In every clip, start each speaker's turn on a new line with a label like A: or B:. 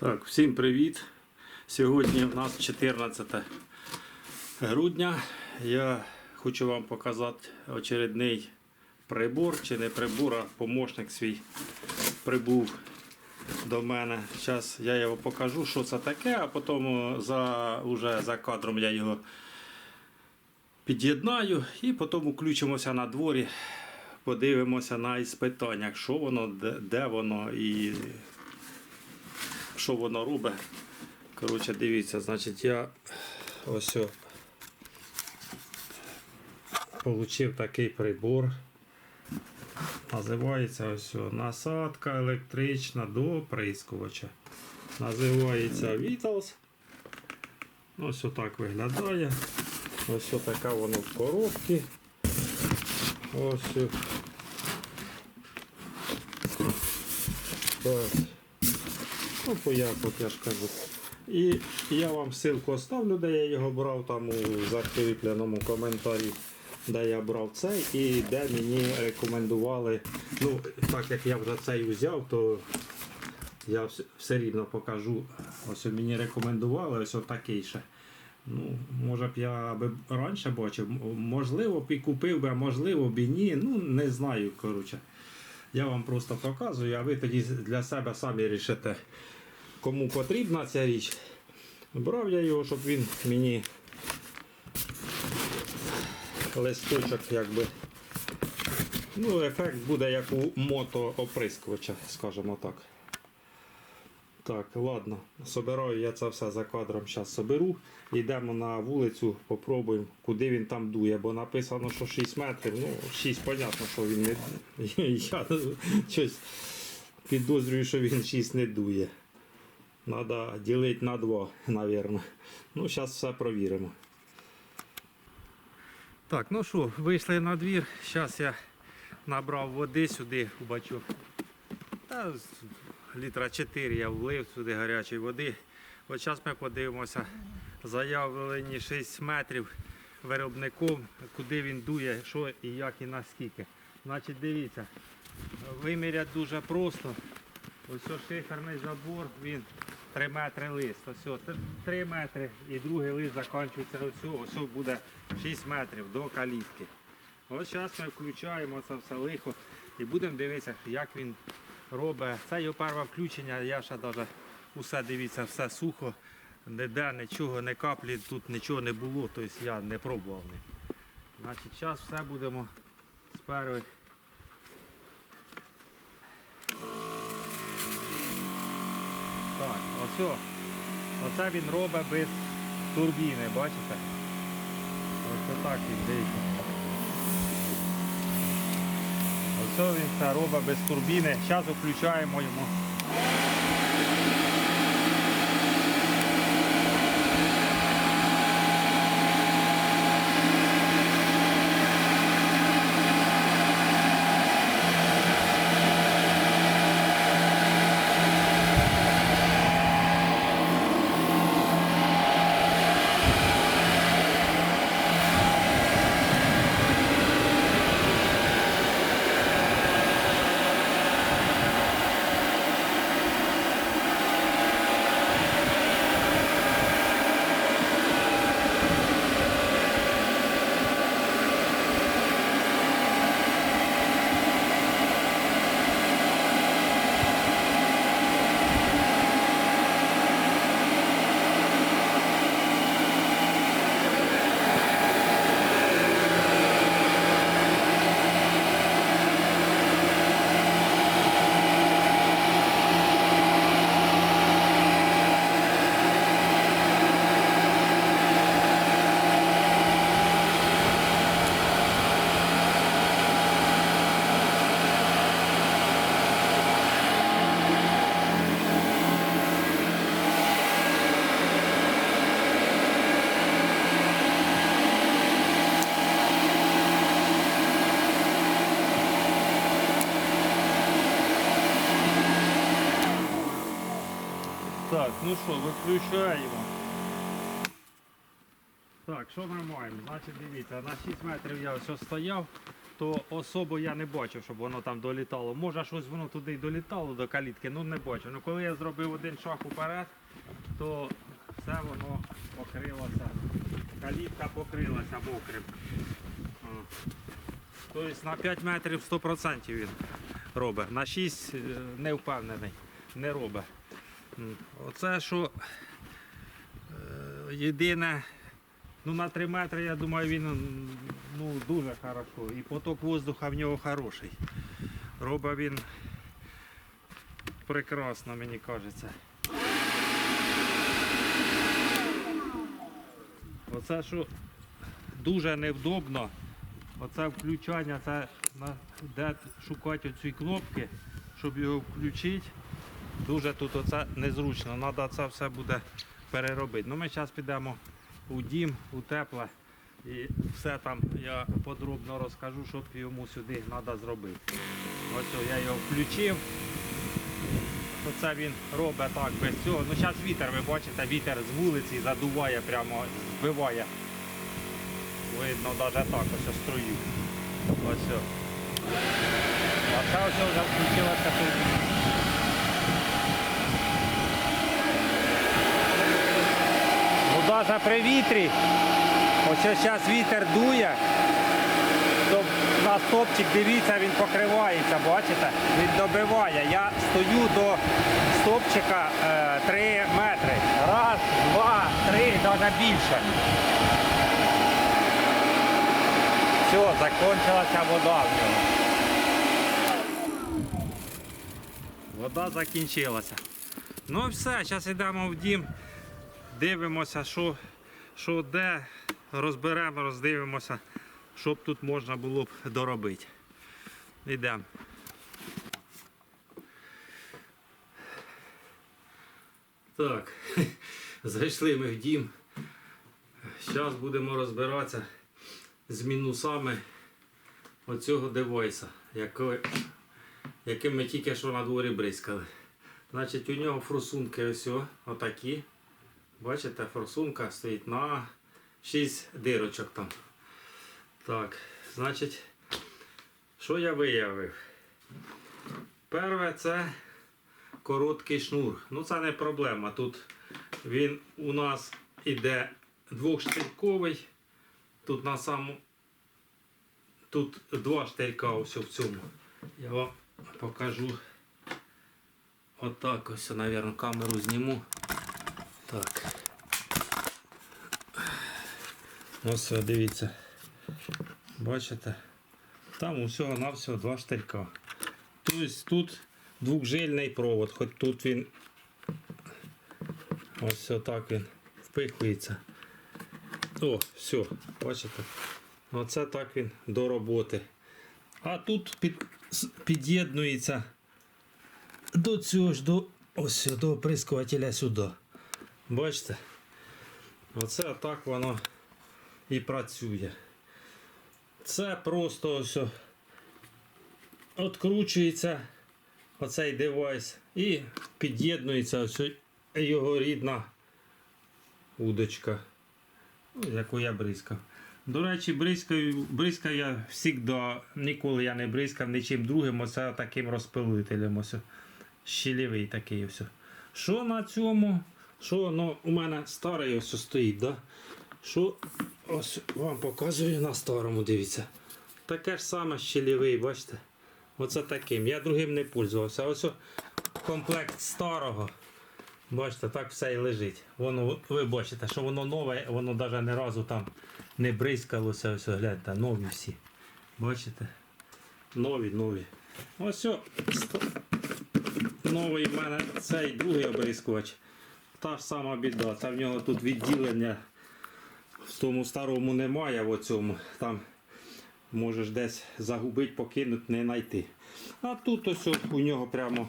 A: Так, всім привіт. Сьогодні у нас 14 грудня. Я хочу вам показати очередний прибор, чи не прибор, а помощник свій прибув до мене. Зараз я його покажу, що це таке, а потім за, уже за кадром я його під'єднаю і потім включимося на дворі, подивимося на іспитаннях, що воно, де воно і що воно робить. Коротше, дивіться, значить я ось о, такий прибор. Називається ось о, насадка електрична до оприскувача. Називається Vitals. Ось отак виглядає. Ось така воно в коробці. Ось. Так. Ну, пояк, от я ж кажу. І я вам ссылку оставлю, де я його брав, там у закріпленому коментарі, де я брав цей і де мені рекомендували. Ну, так як я вже цей взяв, то я вс- все рівно покажу. Ось мені рекомендували ось такий ще. Ну, може б я би раніше бачив, можливо б і купив би, а можливо б і ні. Ну, не знаю, коротше. Я вам просто показую, а ви тоді для себе самі рішите, кому потрібна ця річ. Брав я його, щоб він мені листочок, якби. Ну, ефект буде як у мотооприскувача, скажімо так. Так, ладно, собираю я це все за кадром. Зараз соберу. Йдемо на вулицю, попробуємо, куди він там дує, бо написано, що 6 метрів. Ну, 6, понятно, що він не. Я щось підозрюю, що він 6 не дує. Треба ділити на 2, мабуть. Ну, зараз все провіримо. Так, ну що, вийшли на двір. Зараз я набрав води сюди у бачок. Та літра 4 я влив сюди гарячої води. От зараз ми подивимося заявлені 6 метрів виробником, куди він дує, що і як і наскільки. Значить, дивіться, виміряти дуже просто. Ось шиферний забор, він 3 метри лист. Ось ось 3 метри і другий лист закінчується ось ось буде 6 метрів до калітки. Ось зараз ми включаємо це все лихо і будемо дивитися, як він робить. Це його перше включення, я ще навіть усе дивіться, все сухо, ніде нічого, не каплі, тут нічого не було, тобто я не пробував. Значить, зараз все будемо з перших. Так, ось. Оце він робить без турбіни, бачите? Ось так він дивіться. Ось він робить без турбіни. Зараз включаємо йому. Так, ну що, виключаємо. Так, що ми маємо? Значить, дивіться, на 6 метрів я ось стояв. то особо я не бачив, щоб воно там долітало. Може щось воно туди й долітало до калітки, ну не бачу. Ну коли я зробив один шаг уперед, то все воно покрилося. Калітка покрилася мокрим. Тобто на 5 метрів 100% він робить. На 6 е, не впевнений, не робить. Оце що е, єдине, ну на 3 метри, я думаю, він ну, дуже хорошо. І поток воздуха в нього хороший. Робить він прекрасно, мені кажеться. Оце що дуже невдобно. Оце включання, це де шукати оці кнопки, щоб його включити. Дуже тут оце незручно. Треба це все буде переробити. Ну, ми зараз підемо у дім, у тепле. І все там я подробно розкажу, що йому сюди треба зробити. Ось я його включив. Оце він робить так без цього. Ну зараз вітер, ви бачите, вітер з вулиці задуває прямо, збиває. Видно навіть так ось струю. Ось. А це вже включилася турбіна. Ну навіть при вітрі, ось зараз вітер дує, то на стопчик, дивіться, він покривається, бачите? Він добиває. Я стою до стопчика 3 метри. Раз, два, три, навіть більше. Все, закончилася вода в нього. Вода закінчилася. Ну все, зараз йдемо в дім, дивимося, що, що де, розберемо, роздивимося, щоб тут можна було б доробити. Йдемо. Так, зайшли ми в дім. Зараз будемо розбиратися з мінусами оцього девайса, яким ми тільки що на дворі бризкали. Значить, у нього форсунки ось отакі. Бачите, форсунка стоїть на 6 дирочок там. Так, значить, що я виявив? Перше це короткий шнур. Ну це не проблема. Тут він у нас іде двохштильковий. Тут на самому тут два штирька ось в цьому. Я вам покажу. Отак ось, мабуть, камеру зніму. Так. Ось дивіться. Бачите? Там усього на всього два штирька. Тобто тут двохжильний провод, хоч тут він ось отак він впихується. О, все, бачите? Оце так він до роботи. А тут під, під'єднується до цього ж до ось до оприскувателя сюди. Бачите? Оце так воно і працює. Це просто ось откручується оцей девайс і під'єднується ось його рідна удочка, ну, яку я бризкав. До речі, бризкаю, бризкаю я завжди, ніколи я не бризкав нічим другим, оце таким розпилителем. Ось, щелевий такий ось. Що на цьому? Що ну, у мене старий ось стоїть, да? Що ось вам показую на старому, дивіться. Таке ж саме щелевий, бачите? Оце таким. Я другим не пользувався. Ось комплект старого. Бачите, так все і лежить. Воно, ви бачите, що воно нове, воно навіть ні разу там не бризкалося. Ось гляньте, нові всі. Бачите? Нові, нові. Ось о, новий в мене цей другий обрискувач. Та ж сама біда. Це в нього тут відділення в тому старому немає в оцьому. Там можеш десь загубити, покинути, не знайти. А тут ось у нього прямо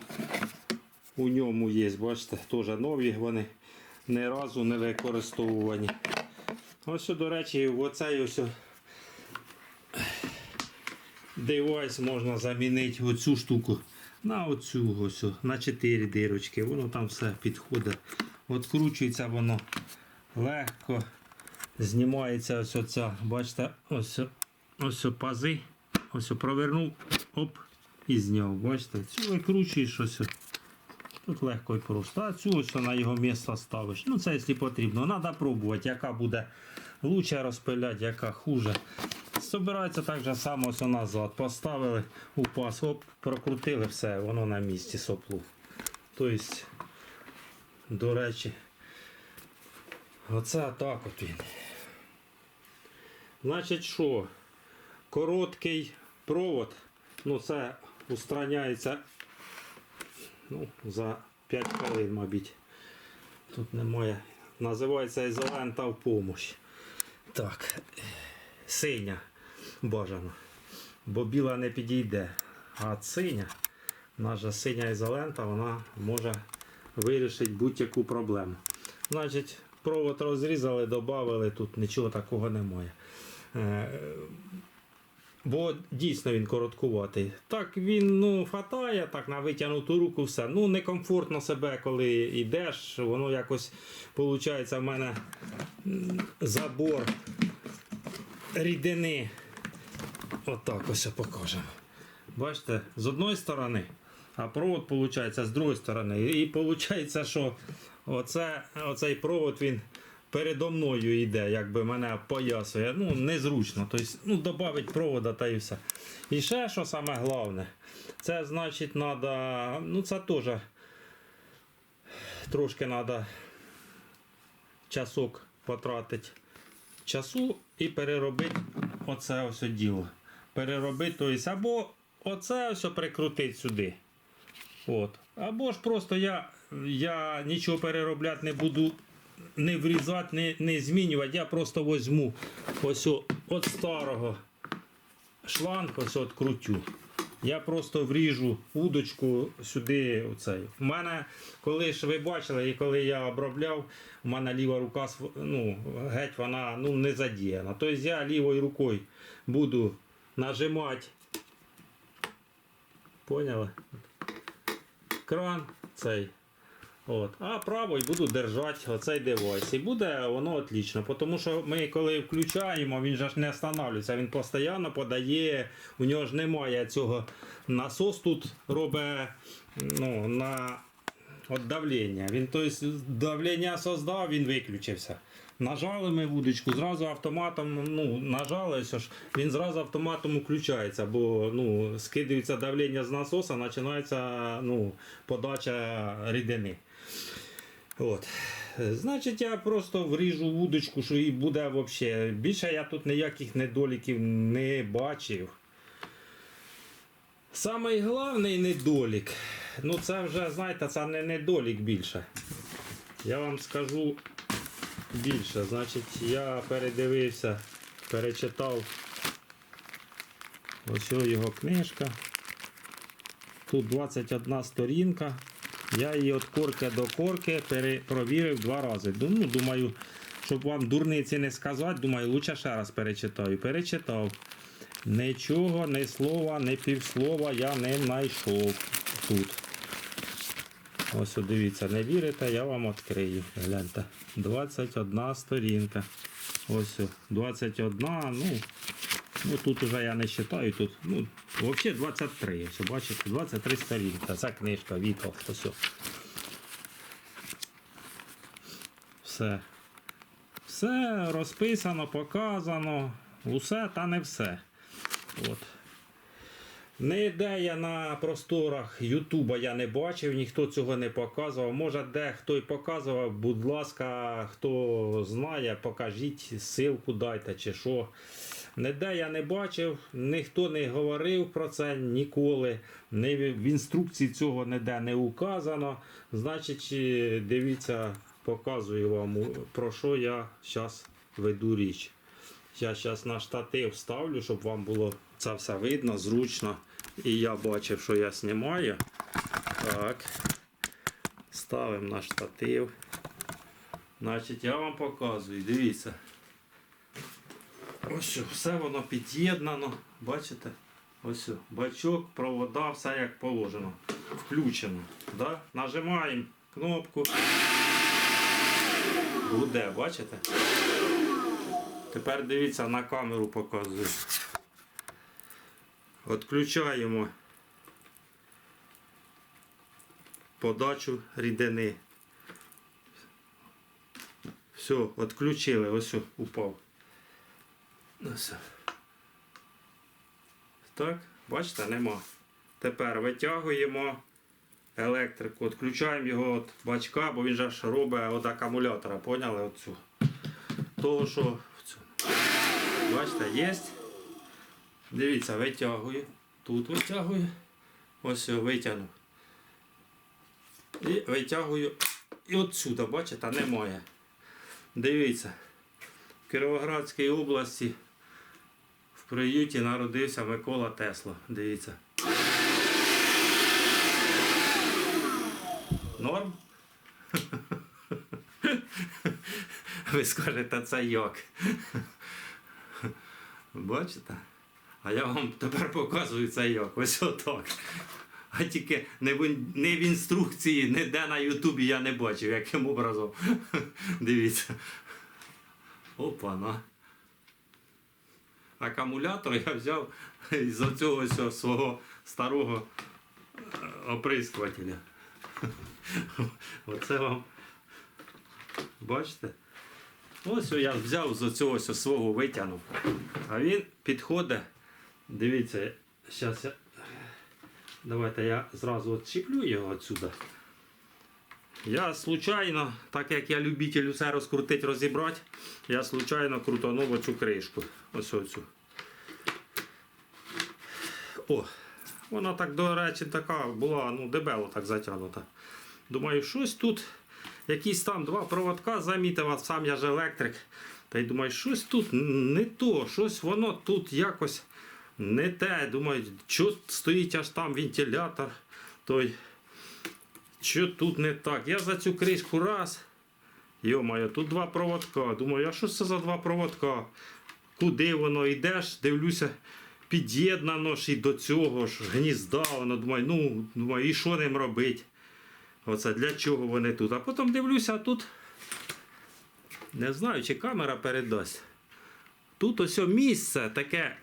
A: у ньому є, бачите, теж нові вони ні разу не використовувані. Ось, до речі, оцей ось девайс можна замінити оцю штуку на оцю ось, на 4 дирочки. Воно там все підходить. Откручується воно легко. Знімається ось оця, бачите, ось, ось пази. ось провернув, оп, і зняв. Бачите, цю викручуєш ось. Тут легко і просто. А цю ось на його місце ставиш. Ну це якщо потрібно. Треба пробувати, яка буде лучше розпиляти, яка хуже. Собирається так же само ось назад. Поставили у пас, оп, прокрутили все, воно на місці соплу. Тобто, до речі, оце так от він. Значить, що? Короткий провод, ну це устраняється ну, за 5 хвилин, мабуть. Тут немає. Називається ізолента в помощь. Так, синя бажано. Бо біла не підійде. А синя, наша синя ізолента, вона може вирішити будь-яку проблему. Значить, провод розрізали, додали, тут нічого такого немає. Е, Бо дійсно він короткуватий. Так він ну, хватає, так на витягнуту руку все. Ну, некомфортно себе, коли йдеш, воно якось виходить в мене забор рідини. Отак ось покажемо. Бачите, з одної сторони, а провод виходить з другої сторони. І виходить, що оце, оцей провод він передо мною йде, якби мене поясує. Ну, незручно. Тобто, ну, додати провода та і все. І ще що саме головне, це значить треба, ну це теж трошки треба часок потратити часу і переробити оце ось діло. Переробити, тобто, або оце ось прикрутити сюди. От. Або ж просто я, я нічого переробляти не буду, не врізати, не, не змінювати. Я просто візьму ось от старого шланг, ось от крутю. Я просто вріжу удочку сюди. Оцей. У мене, коли ж ви бачили, і коли я обробляв, у мене ліва рука ну, геть вона ну, не задіяна. Тобто я лівою рукою буду нажимати. Поняли? Кран цей. От. А правою буду держати оцей девайс. І буде воно отлично. Тому що ми коли включаємо, він ж не останавливається, він постійно подає, у нього ж немає цього насос тут робить ну, на от давлення. Він тобто, давлення создав, він виключився. Нажали ми вудочку, зразу автоматом ну, нажали, все ж, він зразу автоматом включається, бо ну, скидується давлення з насоса, починається ну, подача рідини. От. Значить, я просто вріжу вудочку, що і буде взагалі. Більше я тут ніяких недоліків не бачив. Самий головний недолік, ну це вже, знаєте, це не недолік більше. Я вам скажу більше. Значить, я передивився, перечитав ось його книжка. Тут 21 сторінка. Я її від корки до корки перепровірив два рази. Ну, думаю, щоб вам дурниці не сказати, думаю, лучше ще раз перечитаю. Перечитав. Нічого, ні слова, ні півслова я не знайшов тут. Ось дивіться, не вірите, я вам відкрию. Гляньте. 21 сторінка. Ось о, 21, ну, ну тут уже я не вважаю, тут, ну, взагалі 23, ось, бачите, 23 сторінка. Це книжка Вітал. Ось. Все. Все розписано, показано. Усе та не все. От. Ніде я на просторах Ютуба я не бачив, ніхто цього не показував. Може, де хто й показував, будь ласка, хто знає, покажіть ссылку дайте чи що. Ніде я не бачив, ніхто не говорив про це ніколи. Ні в інструкції цього ніде не указано. Значить, е, дивіться, показую вам, про що я зараз веду річ. Я зараз на штатив ставлю, щоб вам було це все видно, зручно. І я бачив, що я знімаю. Так. Ставимо на штатив. Значить, я вам показую, дивіться. Ось що, все воно під'єднано. Бачите? Ось що, бачок, провода, все як положено. Включено. Да? Нажимаємо кнопку. Буде, бачите? Тепер дивіться на камеру показую. Відключаємо подачу рідини. Все, відключили, ось упав. Ось. Так, бачите, нема. Тепер витягуємо електрику, відключаємо його від бачка, бо він же ж робить від акумулятора, поняли оцю. Того, що в цьому. Бачите, є. Дивіться, витягую. Тут витягую. Ось його витягнув. І витягую. І отсюди, бачите, немає. Дивіться. В Кіровоградській області в приюті народився Микола Тесла. Дивіться. Норм? Ви скажете, це як? Бачите? А я вам тепер показую це як. Ось отак. А тільки не в, не в інструкції, ніде на Ютубі я не бачив, яким образом. Дивіться. Опа, на. Акумулятор я взяв із оцього ось свого старого е, оприскувателя. Оце вам. Бачите? Ось я взяв з цього свого витягнув. А він підходить. Дивіться, зараз я. Давайте я зразу відчіплю його відсюди. Я случайно, так як я любитель усе розкрутити, розібрати, я случайно крутанув оцю кришку. Ось оцю. О, вона так, до речі, така була, ну, дебело так затягнута. Думаю, щось тут, якісь там два проводка замітив, а сам я ж електрик. Та й думаю, щось тут не то, щось воно тут якось не те. Думаю, що стоїть аж там вентилятор. Той, що тут не так. Я за цю кришку раз. Йо-моє, тут два проводка. Думаю, а що це за два проводка? Куди воно йдеш? Дивлюся, під'єднано ж і до цього ж гнізда. Воно думаю, ну, думаю, і що ним робити? Оце для чого вони тут? А потім дивлюся, тут не знаю, чи камера передасть. Тут ось місце таке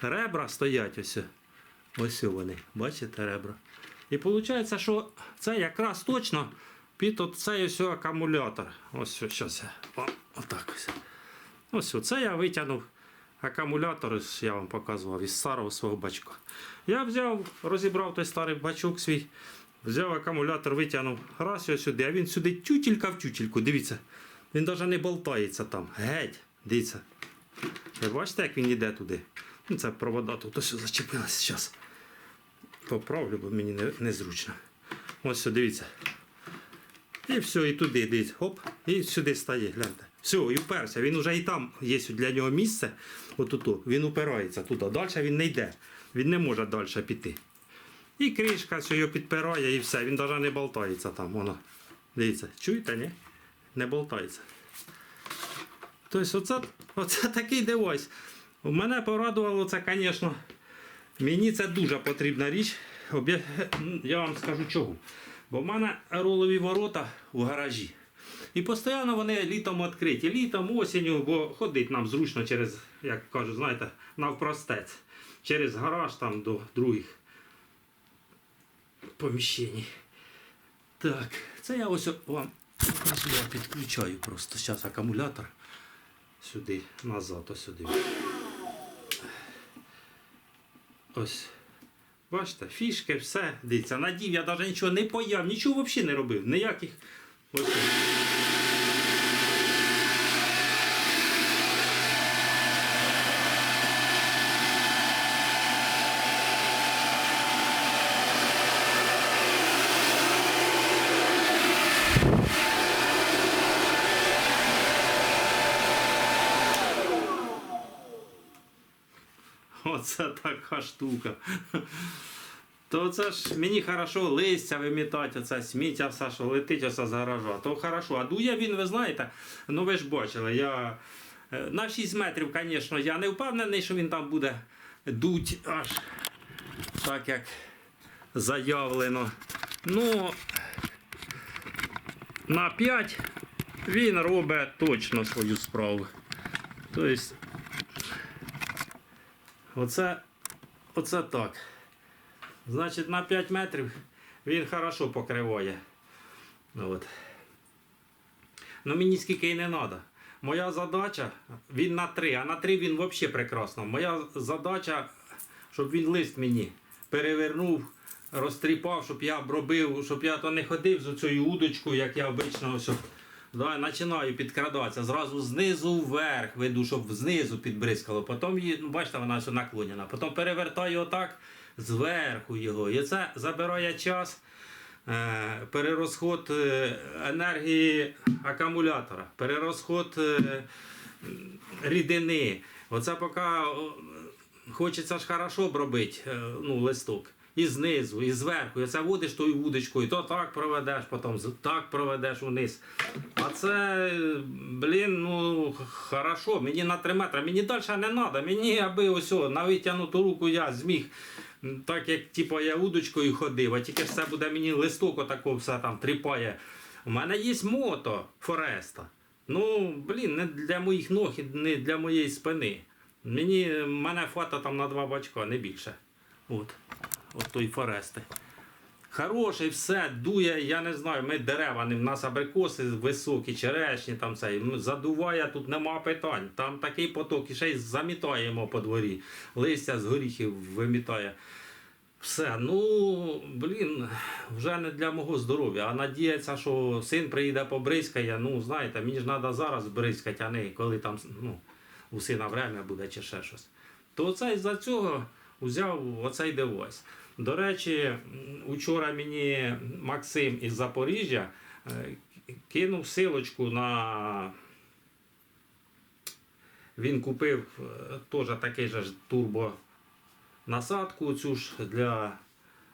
A: ребра стоять ось. Ось вони. Бачите ребра? І виходить, що це якраз точно під цей ось акумулятор. Ось зараз я. Отак ось. Ось оце я витягнув акумулятор, я вам показував із старого свого бачка. Я взяв, розібрав той старий бачок свій, взяв акумулятор, витягнув раз його сюди, а він сюди тютілька в тютільку. Дивіться, він навіть не болтається там. Геть, дивіться. Ви бачите, як він йде туди? Ну, це провода тут ось зачепилася зараз. Поправлю, бо мені не, незручно. Ось все, дивіться. І все, і туди дивіться. Хоп, і сюди стає, гляньте. Все, і вперся. Він вже і там є для нього місце. Отут. Він упирається туди. Далі він не йде. Він не може далі піти. І кришка його підпирає і все. Він навіть не болтається там. Воно. Дивіться, чуєте, ні? Не болтається. Тобто, оце, оце такий девайс. Мене порадувало це, звісно. Мені це дуже потрібна річ. Я вам скажу чого. Бо в мене рулові ворота у гаражі. І постійно вони літом відкриті. Літом, осінню, бо ходить нам зручно через, як кажуть, знаєте, навпростець. Через гараж там до других поміщень. Так, це я ось вам підключаю просто. Зараз акумулятор сюди, назад, ось сюди. Ось. Бачите, фішки, все. Дивіться, надів, я навіть нічого не появ, нічого взагалі не робив. Ніяких. Ось. Оце така штука. То це ж мені хорошо листя вимітати, оце сміття все, що летить оце з гаража. То хорошо. А дує він, ви знаєте, ну ви ж бачили, я е, на 6 метрів, звісно, я не впевнений, що він там буде дуть аж так, як заявлено. Ну, на 5 він робить точно свою справу. Тобто, Оце, Оце так. Значить, на 5 метрів він хорошо покриває. От. Ну мені скільки і не треба. Моя задача, він на 3, а на 3 він взагалі прекрасно. Моя задача, щоб він лист мені перевернув, розтріпав, щоб я обробив, щоб я то не ходив з цією удочкою, як я обично. Да, починаю підкрадатися. Зразу знизу вверх веду, щоб знизу підбризкало. Потім її, ну, бачите, вона все наклонена. Потім перевертаю отак зверху його. І це забирає час. Е, перерозход е, енергії акумулятора, перерозход е, рідини. Оце поки хочеться ж хорошо обробити е, ну, листок. І знизу, і зверху. І це водиш тою вудочкою, то так проведеш, потім так проведеш вниз. А це, блін, ну хорошо, мені на 3 метри, мені далі не треба. Мені аби ось на витягнуту руку я зміг. Так як типу, я удочкою ходив, а тільки це буде мені листок отако все там тріпає. У мене є мото Фореста. Ну, блін, не для моїх ног і не для моєї спини. Мені мене фата там на два бачка, не більше. От. От той Форести. Хороший, все, дує, я не знаю, ми дерева, в нас абрикоси високі, черешні, там ну, задуває, тут нема питань. Там такий поток, і ще й замітаємо по дворі. Листя з горіхів вимітає. Все, ну, блін, вже не для мого здоров'я. А надіється, що син приїде побризкає, ну, знаєте, мені ж треба зараз бризкати, а не коли там ну, у сина время буде чи ще щось. То оце із-за цього взяв оцей девайс. До речі, учора мені Максим із Запоріжжя е, кинув силочку на. Він купив е, теж такий же ж турбо насадку цю ж для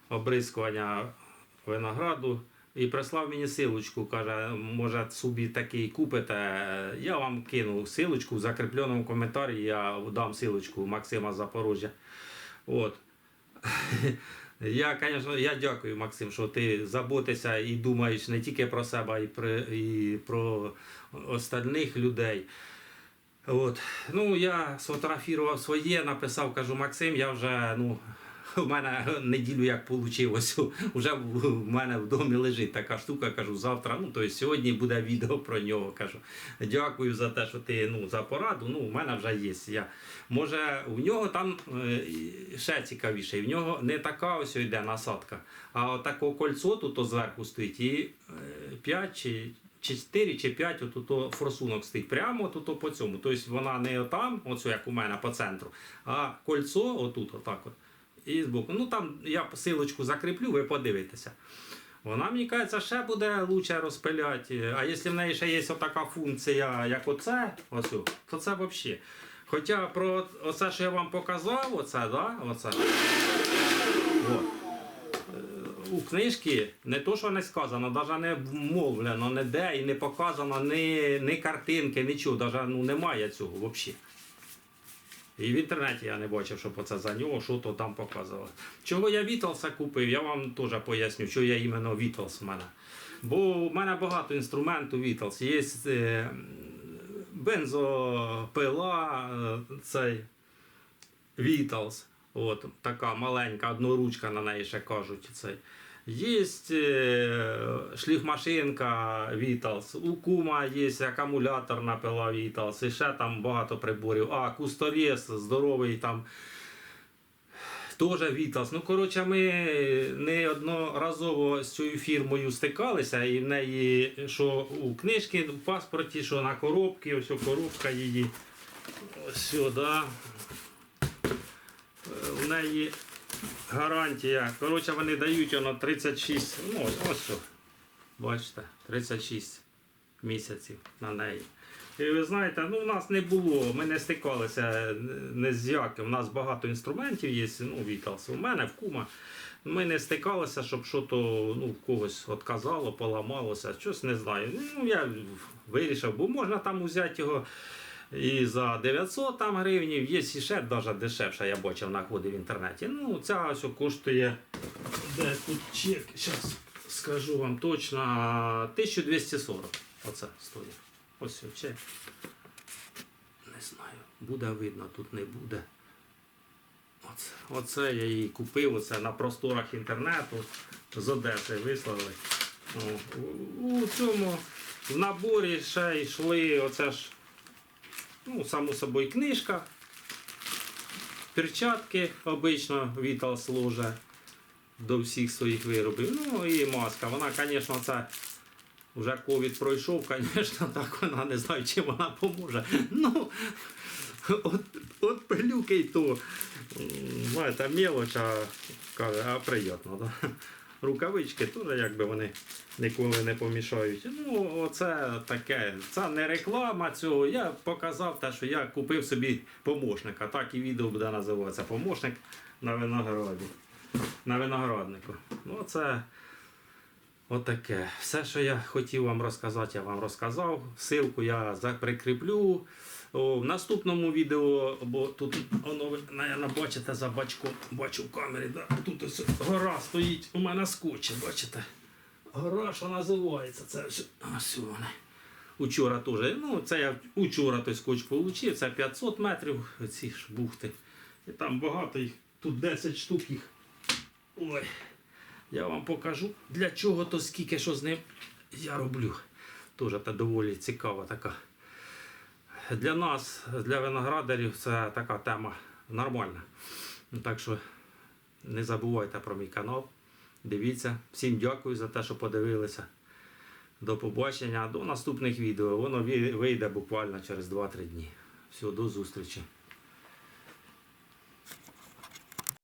A: обрискування винограду. І прислав мені силочку, каже, може собі такий купите. Я вам кину силочку в закріпленому коментарі, я дам силочку Максима Запорожжя. От. Я, звісно, я дякую, Максим, що ти заботишся і думаєш не тільки про себе, а й про, і про остальних людей. От. Ну, я сфотографував своє, написав, кажу, Максим, я вже, ну, у мене неділю як вийшло, вже в мене в домі лежить така штука, кажу, завтра, ну, тобто сьогодні буде відео про нього. Кажу, дякую за те, що ти ну, за пораду. Ну, у мене вже є. Я, може, у нього там е, ще цікавіше, в нього не така ось йде насадка, а отако кольцо тут зверху стоїть і 5 чи чи 4 чи 5 отут форсунок стоїть прямо тут по цьому. Тобто вона не отам, оцю, як у мене по центру, а кольцо отут, отак от. І збоку. Ну там я силочку закріплю, ви подивитеся. Вона, мені кажеться, ще буде лучше розпиляти. А якщо в неї ще є така функція, як оце, оцю, то це взагалі. Хоча про оце, що я вам показав, оце, да, оце. От. Е, У книжці не то, що не сказано, навіть не вмовлено ніде і не показано ні, ні картинки, нічого, навіть ну, немає цього взагалі. І в інтернеті я не бачив, щоб оце за нього, що то там показували. Чого я Вітлса купив, я вам теж поясню, що я іменно Вітлс в мене. Бо в мене багато інструментів Вітлс. Є е, бензопила, е, цей Вітлс. От, така маленька, одноручка на неї ще кажуть. Цей. Є е, шліфмашинка Вітлс, у кума є акумуляторна пила Вітлс, і ще там багато приборів. А, кусторіз здоровий там. Теж Вітлс. Ну, коротше, ми неодноразово з цією фірмою стикалися, і в неї, що у книжці, в паспорті, що на коробці, ось коробка її. Сюди. У неї гарантія. Коротше, вони дають воно 36, ну ось, що. Bачите, 36 місяців на неї. І ви знаєте, ну у нас не було, ми не стикалися не з яким. У нас багато інструментів є, ну, Віталс. У мене в кума. Ми не стикалися, щоб щось ну, когось отказало, поламалося, щось не знаю. Ну, я вирішив, бо можна там взяти його і за 900 там гривнів, є ще навіть дешевше, я бачив на ході в інтернеті. Ну, ця ось коштує, де тут чек, зараз скажу вам точно, 1240. Оце стоїть. Ось чек. Не знаю, буде видно, тут не буде. Оце, оце я її купив, оце на просторах інтернету з Одеси вислали. У цьому в наборі ще йшли оце ж, ну, само собою, книжка, перчатки обично Вітал служить до всіх своїх виробів. Ну і маска. Вона, звісно, це вже ковід пройшов, звісно, так вона не знаю, чим вона поможе. Ну, от, от пилюки й то. Знаєте, мелоч, а, а приємно. Да? Рукавички теж якби вони ніколи не помішають. Ну, оце таке. Це не реклама цього. Я показав те, що я купив собі помощника. Так і відео буде називатися. Помощник на винограді. На винограднику. Ну, це отаке. Все, що я хотів вам розказати, я вам розказав. Силку я прикріплю. В наступному відео, бо тут воно ви, наверно, бачите за бачком, бачу в камері, да? тут ось гора стоїть у мене скотчі, бачите? Гора, що називається, це ось, ось вони. Учора теж. Ну, це я учора той скотч отримав, це 500 метрів, ці ж бухти. І там багато їх, тут 10 штук їх. Ой, я вам покажу, для чого то скільки що з ним я роблю. Теж та доволі цікава така. Для нас, для виноградарів, це така тема нормальна. Ну, Так що не забувайте про мій канал. Дивіться. Всім дякую за те, що подивилися. До побачення, до наступних відео. Воно вийде буквально через 2-3 дні. Все, до зустрічі.